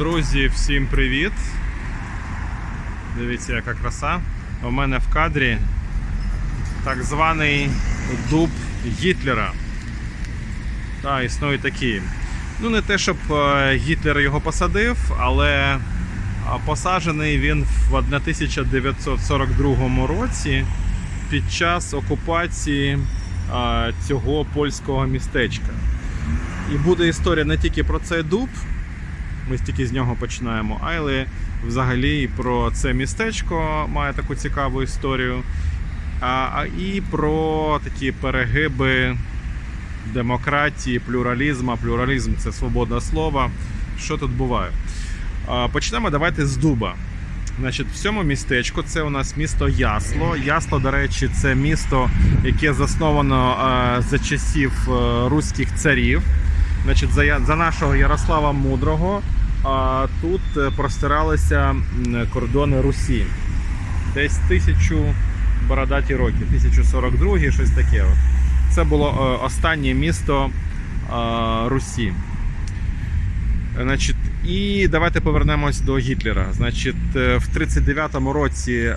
Друзі, всім привіт! Дивіться, яка краса. У мене в кадрі так званий дуб Гітлера. Так, існують такі. Ну, не те, щоб е, Гітлер його посадив, але посаджений він в 1942 році під час окупації цього польського містечка. І буде історія не тільки про цей дуб, ми тільки з нього починаємо, але взагалі про це містечко має таку цікаву історію. А, і про такі перегиби демократії, плюралізму. Плюралізм це свобода слова. Що тут буває? Почнемо давайте з дуба. Значить, в цьому містечку це у нас місто Ясло. Ясло, до речі, це місто, яке засновано за часів е, руських царів. Значить, за, за нашого Ярослава Мудрого тут е, простиралися кордони Русі. Десь тисячу бородаті роки, 1042, щось таке. Це було е, останнє місто е, Русі. Значить, і давайте повернемось до Гітлера. Значить, в 39-му році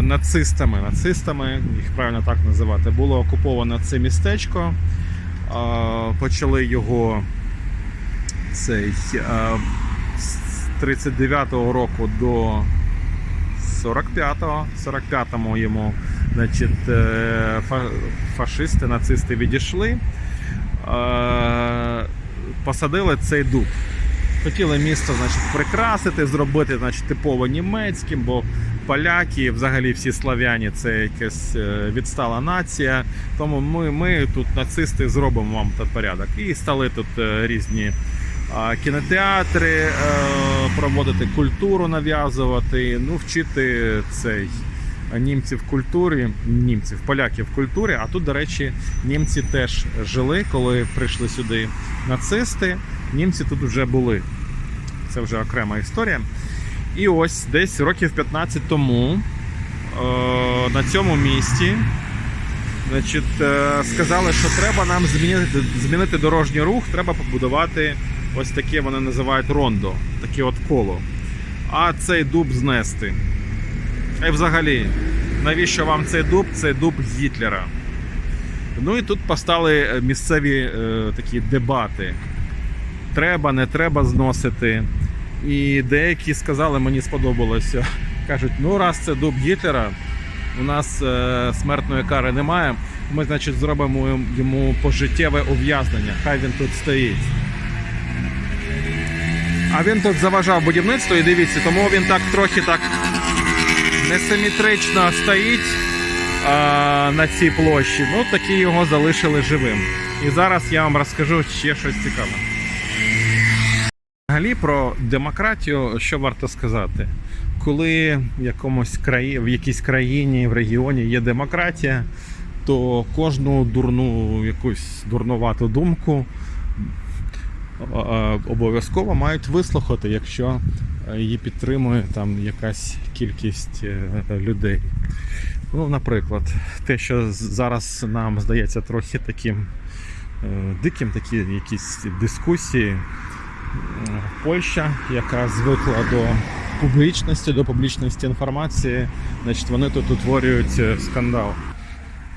нацистами, нацистами, їх правильно так називати, було окуповано це містечко. Почали його цей е, з 39-го року до 45-го. 45-му йому значить, е, фашисти, нацисти відійшли. Е, Посадили цей дуб. Хотіли місто значить, прикрасити, зробити значить, типово німецьким, бо поляки, взагалі всі славяні, це якась відстала нація. Тому ми, ми тут нацисти зробимо вам тут порядок. І стали тут різні кінотеатри е, проводити культуру, нав'язувати, ну, вчити цей німців культурі, німців, поляків культурі. А тут, до речі, німці теж жили, коли прийшли сюди нацисти. Німці тут вже були. Це вже окрема історія. І ось десь років 15 тому е, на цьому місці значить, е, сказали, що треба нам змінити, змінити дорожній рух, треба побудувати ось таке вони називають рондо, таке от коло. А цей дуб знести. І взагалі, навіщо вам цей дуб? Цей дуб Гітлера. Ну і тут постали е, місцеві е, такі дебати. Треба, не треба зносити. І деякі сказали, мені сподобалося. Кажуть, ну раз це дуб Гітлера, у нас е, смертної кари немає. Ми, значить, зробимо йому пожиттєве ув'язнення. Хай він тут стоїть. А він тут заважав будівництво і дивіться, тому він так трохи так несиметрично стоїть а, на цій площі. Ну, такі його залишили живим. І зараз я вам розкажу ще щось цікаве. Взагалі про демократію, що варто сказати? Коли в якомусь краї, в якійсь країні, в регіоні є демократія, то кожну дурну, якусь дурнувату думку обов'язково мають вислухати, якщо е, її підтримує там якась кількість е, людей. Ну, наприклад, те, що зараз нам здається трохи таким е, диким, такі якісь дискусії. Польща, яка звикла до публічності, до публічності інформації, значить, вони тут утворюють е, скандал.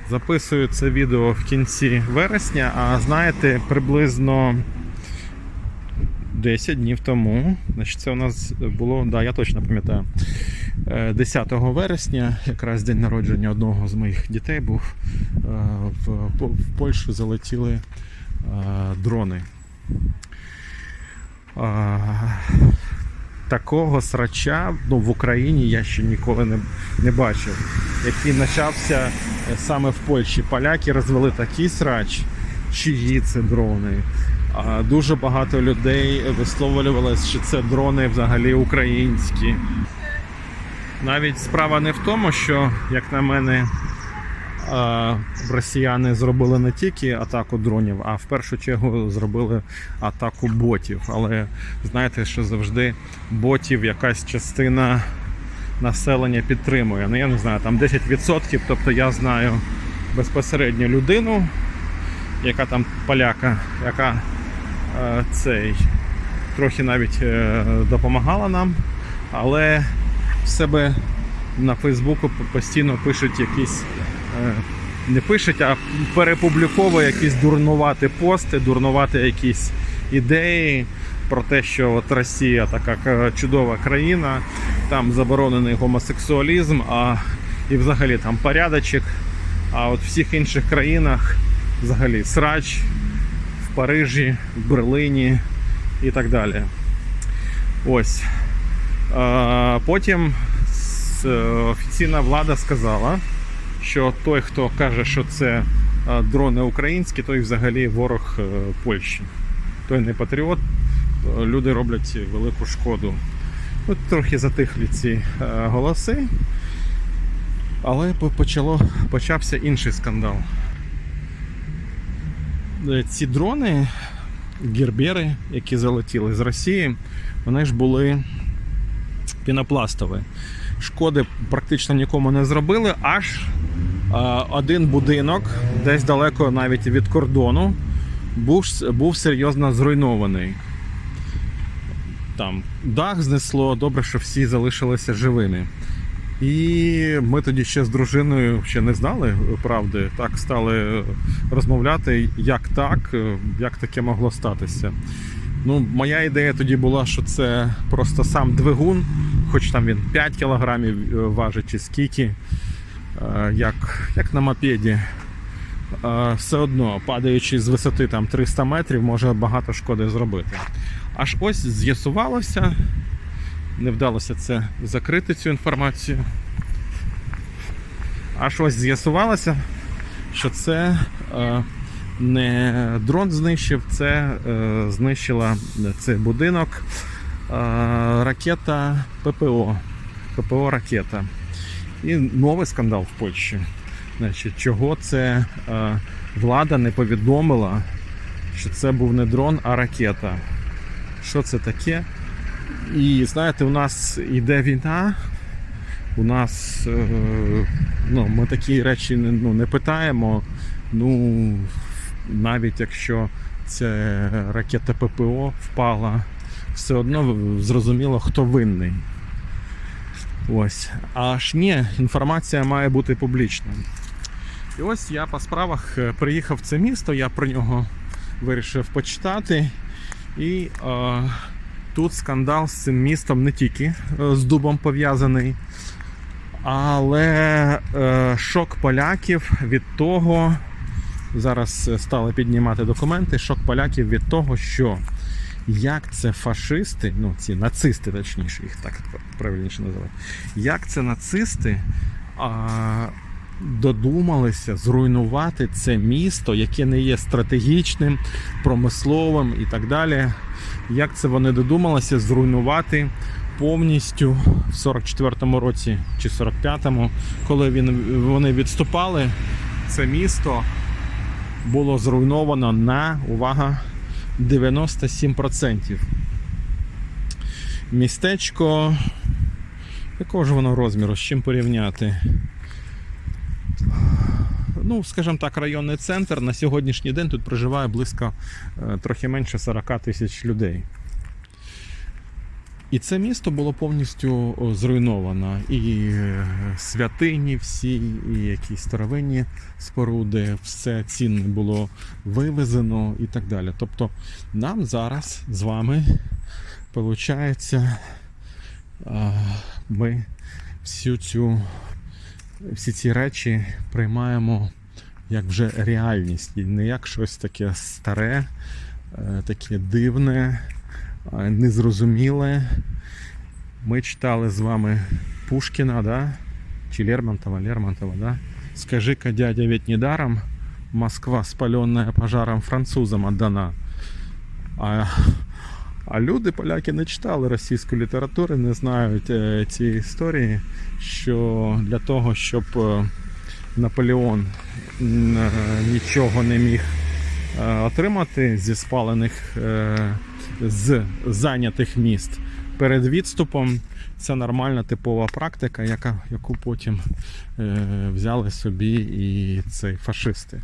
Записую це відео в кінці вересня, а знаєте, приблизно 10 днів тому, значить, це у нас було, да, я точно пам'ятаю, е, 10 вересня, якраз день народження одного з моїх дітей був, е, в, Польщу залетіли е, дрони. Такого срача ну, в Україні я ще ніколи не, не бачив, який почався е, саме в Польщі. Поляки розвели такий срач, чиї це дрони. Дуже багато людей висловлювалося, що це дрони взагалі українські. Навіть справа не в тому, що, як на мене, росіяни зробили не тільки атаку дронів, а в першу чергу зробили атаку ботів. Але знаєте, що завжди ботів якась частина населення підтримує. Ну я не знаю, там 10%. Тобто я знаю безпосередньо людину, яка там поляка, яка цей трохи навіть е, допомагала нам, але в себе на Фейсбуку постійно пишуть якісь. е, Не пишуть, а перепубліковує якісь дурнуваті пости, дурнуваті якісь ідеї про те, що от Росія така чудова країна, там заборонений гомосексуалізм, а і взагалі там порядочок. А от в всіх інших країнах взагалі срач Парижі, Берлині і так далі. Ось. Потім е, офіційна влада сказала, що той, хто каже, що це е, дрони українські, той взагалі ворог е, Польщі. Той не патріот, люди роблять велику шкоду. От трохи затихлі ці голоси, але почало, почався інший скандал. Е, Ці дрони, гербери, які залетіли з Росії, вони ж були пінопластові. Шкоди практично нікому не зробили, аж е, один будинок, десь далеко навіть від кордону, був, був серйозно зруйнований. Там дах знесло, добре, що всі залишилися живими. І ми тоді ще з дружиною ще не знали правди. Так стали розмовляти, як так, як таке могло статися. Ну, моя ідея тоді була, що це просто сам двигун, хоч там він 5 кілограмів е, важить чи скільки, е, як, як на мопеді. Е, Все одно, падаючи з висоти там 300 метрів, може багато шкоди зробити. Аж ось з'ясувалося, не вдалося це закрити цю інформацію. Аж ось з'ясувалося, що це е, не дрон знищив, це е, знищила цей будинок е, ракета ППО. ППО ракета. І новий скандал в Польщі. Значить, чого це е, влада не повідомила, що це був не дрон, а ракета. Що це таке? І знаєте, у нас йде війна, у нас е, ну, ми такі речі ну, не питаємо. Ну, навіть якщо ця ракета ППО впала, все одно зрозуміло, хто винний. Ось. Аж ні, інформація має бути публічною. І ось я по справах е, приїхав в це місто, я про нього вирішив почитати. І е, тут скандал з цим містом не тільки е, з дубом пов'язаний, але е, шок поляків від того, зараз е, стали піднімати документи, шок поляків від того, що як це фашисти, ну ці нацисти, точніше, їх так правильніше називати, як це нацисти а, додумалися зруйнувати це місто, яке не є стратегічним, промисловим і так далі. Як це вони додумалися зруйнувати повністю в 44-му році чи 45-му, коли він, вони відступали, це місто було зруйновано на увага 97%. Містечко. Якого ж воно розміру? З чим порівняти? Ну, скажімо так, районний центр. На сьогоднішній день тут проживає близько е, трохи менше 40 тисяч людей. І це місто було повністю зруйновано. І е, святині всі, і якісь старовинні споруди, все цінне було вивезено і так далі. Тобто нам зараз з вами виходить, ми всю цю, всі ці речі приймаємо як вже реальність, і не як щось таке старе, е, таке дивне, е, незрозуміле. Ми читали з вами Пушкіна, да? чи Лермонтова, Лермонтова, да? Скажи-ка, дядя, ведь недаром Москва, спаленная пожаром французам, отдана. А, а люди, поляки, не читали російську літературу, не знають е, ці історії, що для того, щоб Наполеон е, нічого не міг е, отримати зі спалених е, з зайнятих міст перед відступом. Це нормальна типова практика, яка, яку потім е, взяли собі і цей фашисти.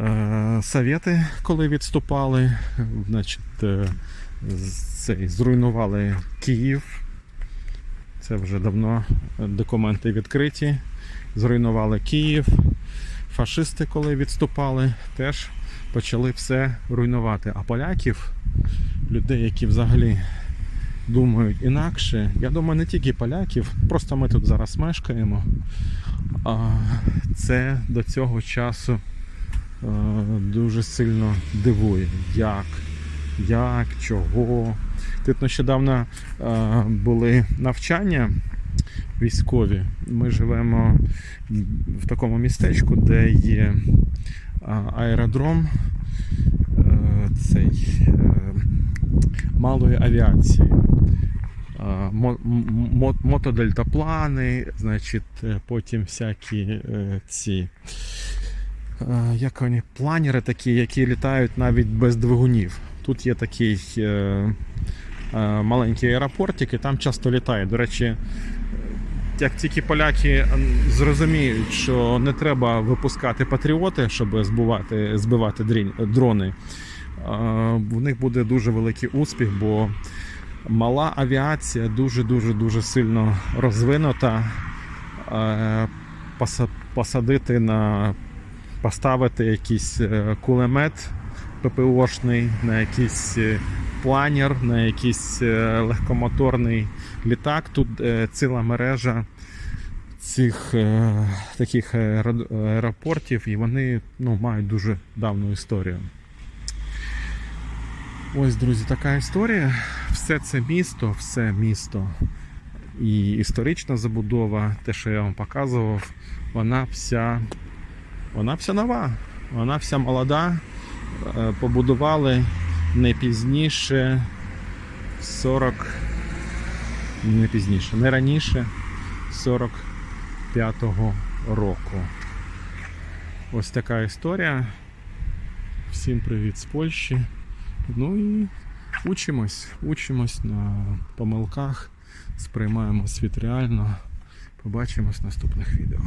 Е, Совєти, коли відступали, значить, е, цей, зруйнували Київ. Це вже давно документи відкриті. Зруйнували Київ. Фашисти, коли відступали, теж почали все руйнувати. А поляків, людей, які взагалі думають інакше, я думаю, не тільки поляків, просто ми тут зараз мешкаємо. А це до цього часу е, дуже сильно дивує. Як? Як, чого? Тут нещодавно е, були навчання військові. Ми живемо в такому містечку, де є аеродром е, цей, е, малої авіації. Мотодельтаплани, значить, е, потім всякі е, ці. е, Як вони планери такі, які літають навіть без двигунів. Тут є такий е, е, маленький аеропортик, і там часто літає. До речі, як тільки поляки зрозуміють, що не треба випускати патріоти, щоб збивати, збивати дрони, е, в них буде дуже великий успіх, бо мала авіація дуже дуже сильно розвинута. Посадити на поставити якийсь кулемет ППОшний, на якийсь е, планер, на якийсь е, легкомоторний літак. Тут е, ціла мережа цих таких аеропортів, і вони ну, мають дуже давну історію. Ось, друзі, така історія. Все це місто, все місто і історична забудова, те, що я вам показував, вона вся, вона вся нова, вона вся молода. Е, Побудували не пізніше 40, не пізніше, не раніше 45-го року. Ось така історія. Всім привіт з Польщі. Ну і учимось, учимось на помилках, сприймаємо світ реально. Побачимось в наступних відео.